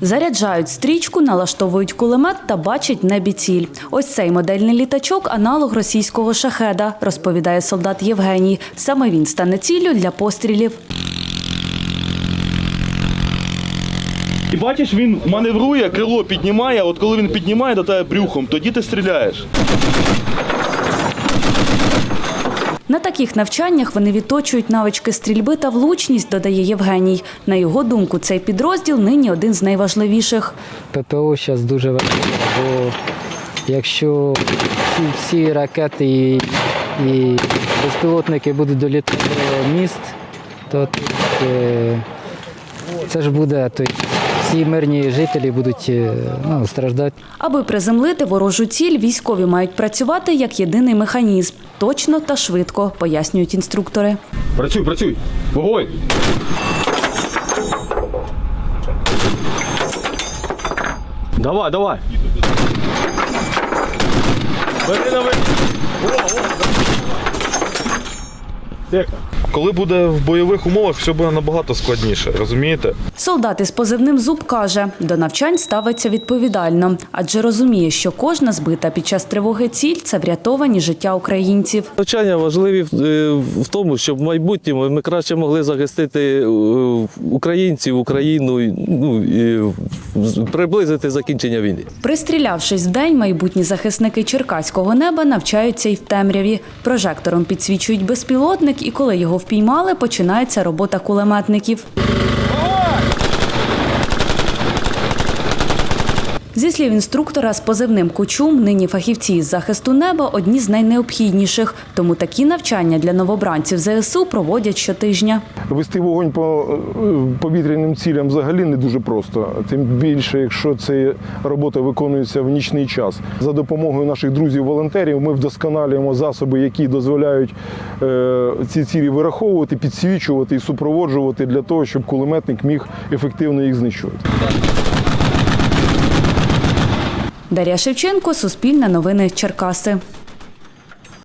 Заряджають стрічку, налаштовують кулемет та бачать в небі ціль. Ось цей модельний літачок аналог російського шахеда, розповідає солдат Євгеній. Саме він стане ціллю для пострілів. І бачиш, він маневрує, крило піднімає, от коли він піднімає до тебе брюхом, тоді ти стріляєш. На таких навчаннях вони відточують навички стрільби та влучність, додає Євгеній. На його думку, цей підрозділ нині один з найважливіших. ППО зараз дуже важливо, бо якщо всі, ракети і, і безпілотники будуть долітати до міст, то е, це ж буде, то всі мирні жителі будуть е, ну, страждати. Аби приземлити ворожу ціль, військові мають працювати як єдиний механізм. Точно та швидко, пояснюють інструктори. Працюй, працюй! Вогонь! Давай, давай! Бери на Коли буде в бойових умовах, все буде набагато складніше, розумієте? Солдат із позивним зуб каже, до навчань ставиться відповідально, адже розуміє, що кожна збита під час тривоги ціль це врятовані життя українців. Навчання важливі в- е, тому, щоб в майбутньому ми краще могли захистити е, українців, Україну, ну і в- приблизити закінчення війни. Пристрілявшись в день, майбутні захисники черкаського неба навчаються й в темряві. Прожектором підсвічують безпілотник, і коли його впіймали, починається робота кулеметників. Зі слів інструктора з позивним Кучум, нині фахівці із захисту неба одні з найнеобхідніших. Тому такі навчання для новобранців ЗСУ проводять щотижня. Вести вогонь по е, повітряним цілям взагалі не дуже просто. Тим більше, якщо ця робота виконується в нічний час. За допомогою наших друзів-волонтерів ми вдосконалюємо засоби, які дозволяють е, ці цілі вираховувати, підсвічувати і супроводжувати для того, щоб кулеметник міг ефективно їх знищувати. Дар'я Шевченко, Суспільне новини Черкаси.